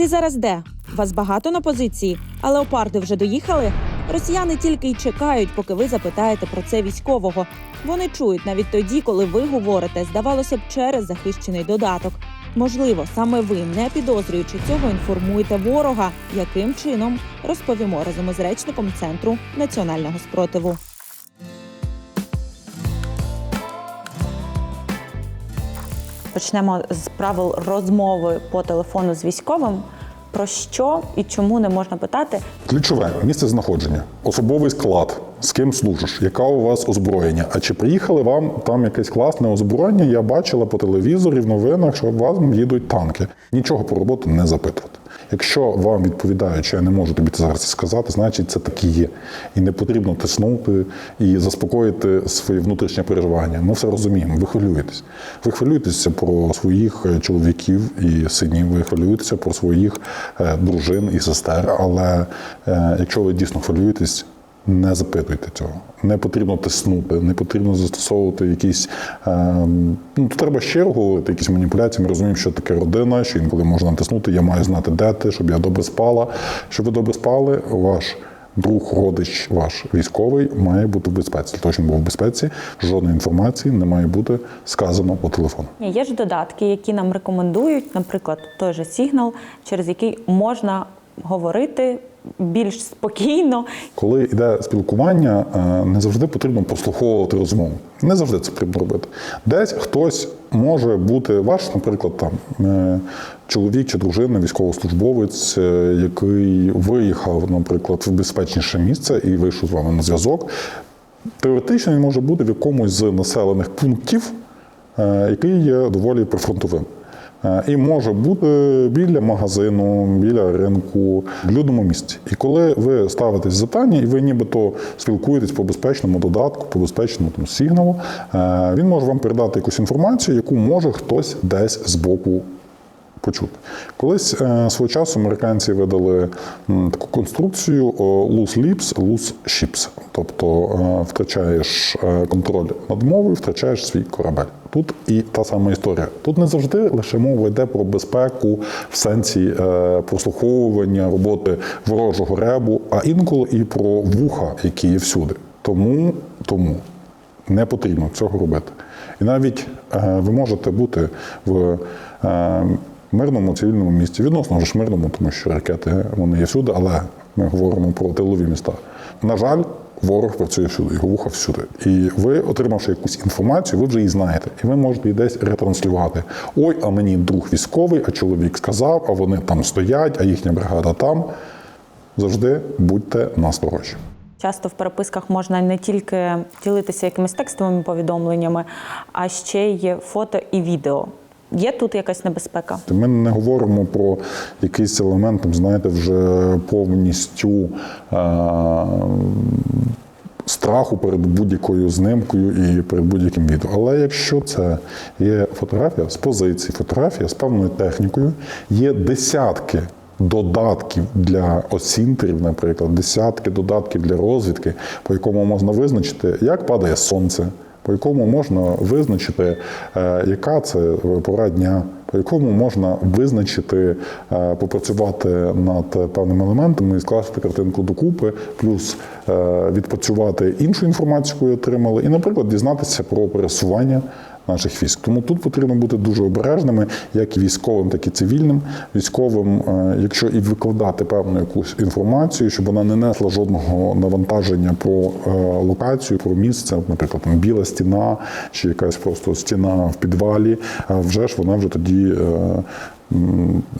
Ти зараз де? Вас багато на позиції, а леопарди вже доїхали? Росіяни тільки й чекають, поки ви запитаєте про це військового. Вони чують навіть тоді, коли ви говорите, здавалося б, через захищений додаток. Можливо, саме ви, не підозрюючи цього, інформуєте ворога, яким чином розповімо разом із речником центру національного спротиву. Почнемо з правил розмови по телефону з військовим. Про що і чому не можна питати? Ключове місце знаходження, особовий склад, з ким служиш, яка у вас озброєння. А чи приїхали вам там якесь класне озброєння? Я бачила по телевізорі в новинах, що вам їдуть танки. Нічого про роботу не запитувати. Якщо вам відповідають, що я не можу тобі це зараз сказати, значить це так і є. І не потрібно тиснути і заспокоїти своє внутрішнє переживання. Ми все розуміємо. Ви хвилюєтесь. Ви хвилюєтеся про своїх е, чоловіків і синів. Ви хвилюєтеся про своїх е, дружин і сестер. Але е, якщо ви дійсно хвилюєтесь, не запитуйте цього. Не потрібно тиснути, не потрібно застосовувати якісь. Е, ну, треба щиро говорити, якісь маніпуляції. Ми розуміємо, що таке родина, що інколи можна натиснути. Я маю знати, де ти, щоб я добре спала. Щоб ви добре спали, ваш друг, родич, ваш військовий має бути в безпеці. Для того, щоб був в безпеці, жодної інформації не має бути сказано по телефону. Є ж додатки, які нам рекомендують, наприклад, той же сигнал, через який можна говорити більш спокійно. Коли йде спілкування, е, не завжди потрібно прослуховувати розмову. Не завжди це потрібно робити. Десь хтось може бути ваш, наприклад, там е, чоловік чи дружина, військовослужбовець, е, який виїхав, наприклад, в безпечніше місце і вийшов з вами на зв'язок. Теоретично він може бути в якомусь з населених пунктів, який є доволі прифронтовим. Е, І може бути біля магазину, біля ринку, в людному місці. І коли ви ставитесь запитання, і ви нібито спілкуєтесь по безпечному додатку, по безпечному там, сигналу, е, він може вам передати якусь інформацію, яку може хтось десь збоку почути. Колись е, свого часу американці видали таку конструкцію loose lips, loose ships. Тобто е, втрачаєш е, контроль над мовою, втрачаєш свій корабель. Тут і та сама історія. Тут не завжди лише мова йде про безпеку в сенсі прослуховування роботи ворожого ребу, а інколи і про вуха, які є всюди. Тому, тому не потрібно цього робити. І навіть ви можете бути в мирному цивільному місті, відносно ж мирному, тому що ракети вони є всюди, але ми говоримо про тилові міста. На жаль, ворог працює всюди, його вуха всюди. І ви, отримавши якусь інформацію, ви вже її знаєте, і ви можете її десь ретранслювати. Ой, а мені друг військовий, а чоловік сказав, а вони там стоять, а їхня бригада там. Завжди будьте насторожі. Часто в переписках можна не тільки ділитися якимись текстовими повідомленнями, а ще й фото і відео. Є тут якась небезпека? Ми не говоримо про якийсь елемент, знаєте, вже повністю е- страху перед будь-якою знимкою і перед будь-яким відео. Але якщо це є фотографія з позиції, фотографія з певною технікою, є десятки. Додатків для осінтерів, наприклад, десятки додатків для розвідки, по якому можна визначити, як падає сонце, по якому можна визначити, е, яка це пора дня, по якому можна визначити, е, попрацювати над певними елементами і скласти картинку докупи, плюс е, відпрацювати іншу інформацію, яку отримали, і, наприклад, дізнатися про пересування наших військ. Тому тут потрібно бути дуже обережними, як військовим, так і цивільним. Військовим, е, якщо і викладати певну якусь інформацію, щоб вона не несла жодного навантаження про е, локацію, про місце, наприклад, там біла стіна чи якась просто стіна в підвалі, вже ж вона вже тоді.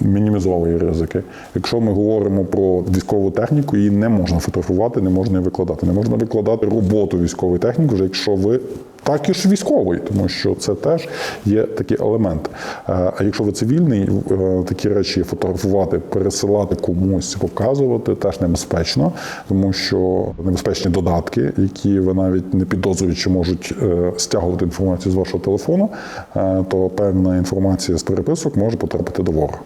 Мінімізовує ризики. Якщо ми говоримо про військову техніку, її не можна фотографувати, не можна її викладати. Не можна викладати роботу військової техніки, вже якщо ви також військовий, тому що це теж є такий елемент. Е, А якщо ви цивільний, е, такі речі фотографувати, пересилати комусь, показувати теж небезпечно, тому що небезпечні додатки, які ви навіть не підозрюючи, можуть е, стягувати інформацію з вашого телефону, то певна інформація з переписок може потрапити до ворога.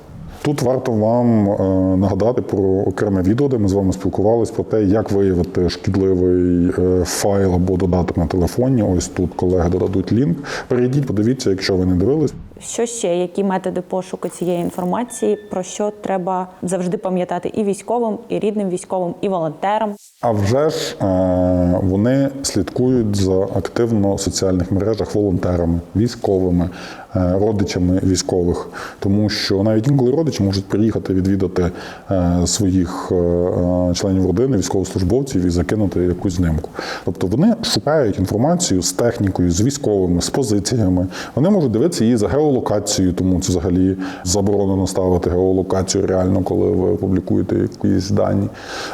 Тут варто вам е, нагадати про окреме відео, де ми з вами спілкувалися про те, як виявити шкідливий е, файл або додаток на телефоні. Ось тут колеги додадуть лінк. Перейдіть, подивіться, якщо ви не дивились. Що ще? Які методи пошуку цієї інформації? Про що треба завжди пам'ятати і військовим, і рідним військовим, і волонтерам? А вже ж е, вони слідкують за активно в соціальних мережах волонтерами, військовими, родичами військових, тому що навіть інколи родичі можуть приїхати відвідати е, своїх е, е, членів родини, військовослужбовців і закинути якусь знимку. Тобто вони шукають інформацію з технікою, з військовими, з позиціями. Вони можуть дивитися її за геолокацією, тому це взагалі заборонено ставити геолокацію реально, коли ви публікуєте якісь дані.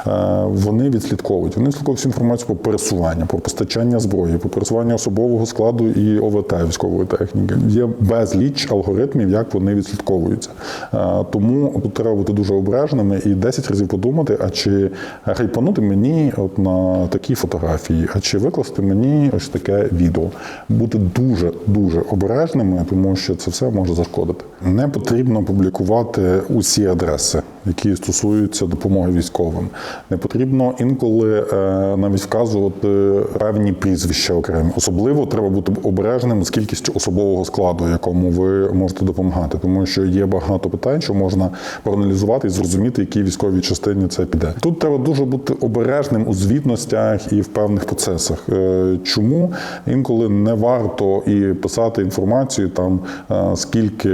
Е, Вони відслідковують. Вони відслідковують всю інформацію про пересування, про постачання зброї, про пересування особового складу і ОВТ військової техніки. Є безліч алгоритмів, як вони відслідковуються. Тому треба бути дуже обережними і 10 разів подумати, а чи хайпанути мені от на такі фотографії, а чи викласти мені ось таке відео. Бути дуже дуже обережними, тому що це все може зашкодити. Не потрібно публікувати усі адреси, які стосуються допомоги військовим. Не потрібно інколи е, навіть вказувати певні прізвища окремі. Особливо треба бути обережним з кількістю особового складу, якому ви можете допомагати, тому що є багато питань, що можна проаналізувати і зрозуміти, які військовій частині це піде. Тут треба дуже бути обережним у звітностях і в певних процесах. Е, Чому інколи не варто і писати інформацію там е, скільки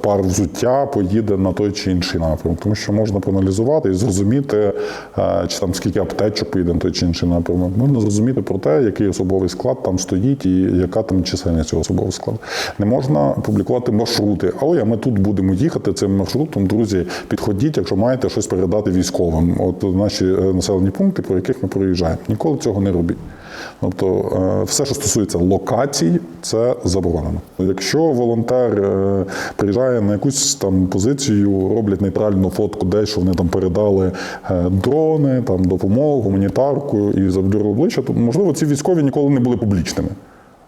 пар взуття поїде на той чи інший напрямок, тому що можна проаналізувати і зрозуміти, е, чи там скільки аптечок поїде той чи інший напрямок. Можна зрозуміти про те, який особовий склад там стоїть і яка там чисельність цього особового складу. Не можна публікувати маршрути. Ой, а ми тут будемо їхати цим маршрутом. Друзі, підходіть, якщо маєте щось передати військовим. От наші е, населені пункти, про яких ми проїжджаємо. Ніколи цього не робіть. Тобто, е, все, що стосується локацій, це заборонено. Якщо волонтер е, приїжджає на якусь там позицію, роблять нейтральну фотку, де що вони там передали е, дрони, там допомогу, гуманітарку і заблюрили обличчя, то можливо ці військові ніколи не були публічними.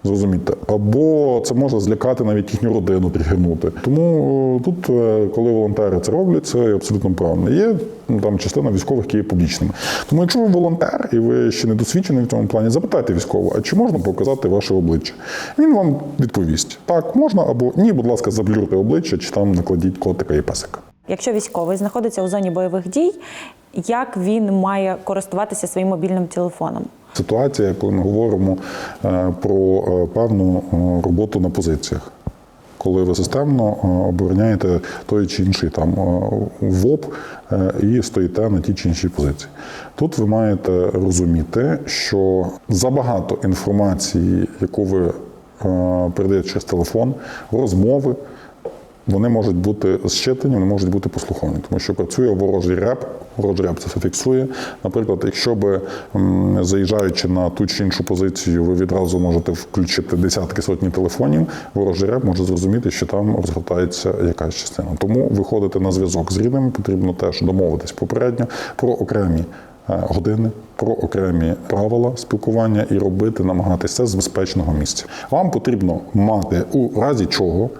Зрозумієте, або це може злякати навіть їхню родину, тригернути. Тому е, тут, е, коли волонтери це роблять, це абсолютно правильно. Є ну, там частина військових, які є публічними. Тому, якщо ви волонтер і ви ще не досвідчений в цьому плані, запитайте військового, а чи можна показати ваше обличчя? Він вам відповість: так, можна, або ні, будь ласка, заблюрте обличчя, чи там накладіть котика і песика. Якщо військовий знаходиться у зоні бойових дій, як він має користуватися своїм мобільним телефоном? Ситуація, коли ми говоримо е, про е, певну е, роботу на позиціях. Коли ви системно обороняєте той чи інший там ВОП і стоїте на тій чи іншій позиції. Тут ви маєте розуміти, що забагато інформації, яку ви передаєте через телефон, розмови, вони можуть бути зчитані, вони можуть бути послуховані, тому що працює ворожий реп. Ворожий реп це все фіксує. Наприклад, якщо би заїжджаючи на ту чи іншу позицію, ви відразу можете включити десятки сотні телефонів, ворожий реп може зрозуміти, що там розгортається якась частина. Тому виходити на зв'язок з рідними потрібно теж домовитись попередньо про окремі е, години, про окремі правила спілкування і робити, намагатися з безпечного місця. Вам потрібно мати у разі чого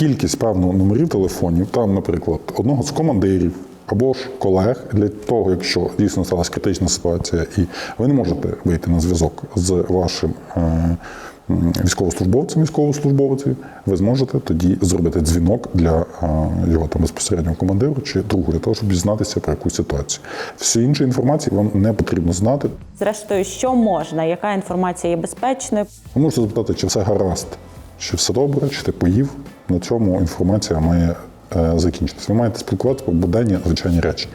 кількість певного номерів телефонів, там, наприклад, одного з командирів або ж колег для того, якщо дійсно сталася критична ситуація, і ви не можете вийти на зв'язок з вашим. е, м, Військовослужбовцем, ви зможете тоді зробити дзвінок для е, його там безпосереднього командиру чи другу, для того, щоб дізнатися про якусь ситуацію. Всі інші інформації вам не потрібно знати. Зрештою, що можна, яка інформація є безпечною? Ви можете запитати, чи все гаразд, чи все добре, чи ти поїв. На цьому інформація має е, закінчитися. Ви маєте спілкуватися про буденні звичайні речі.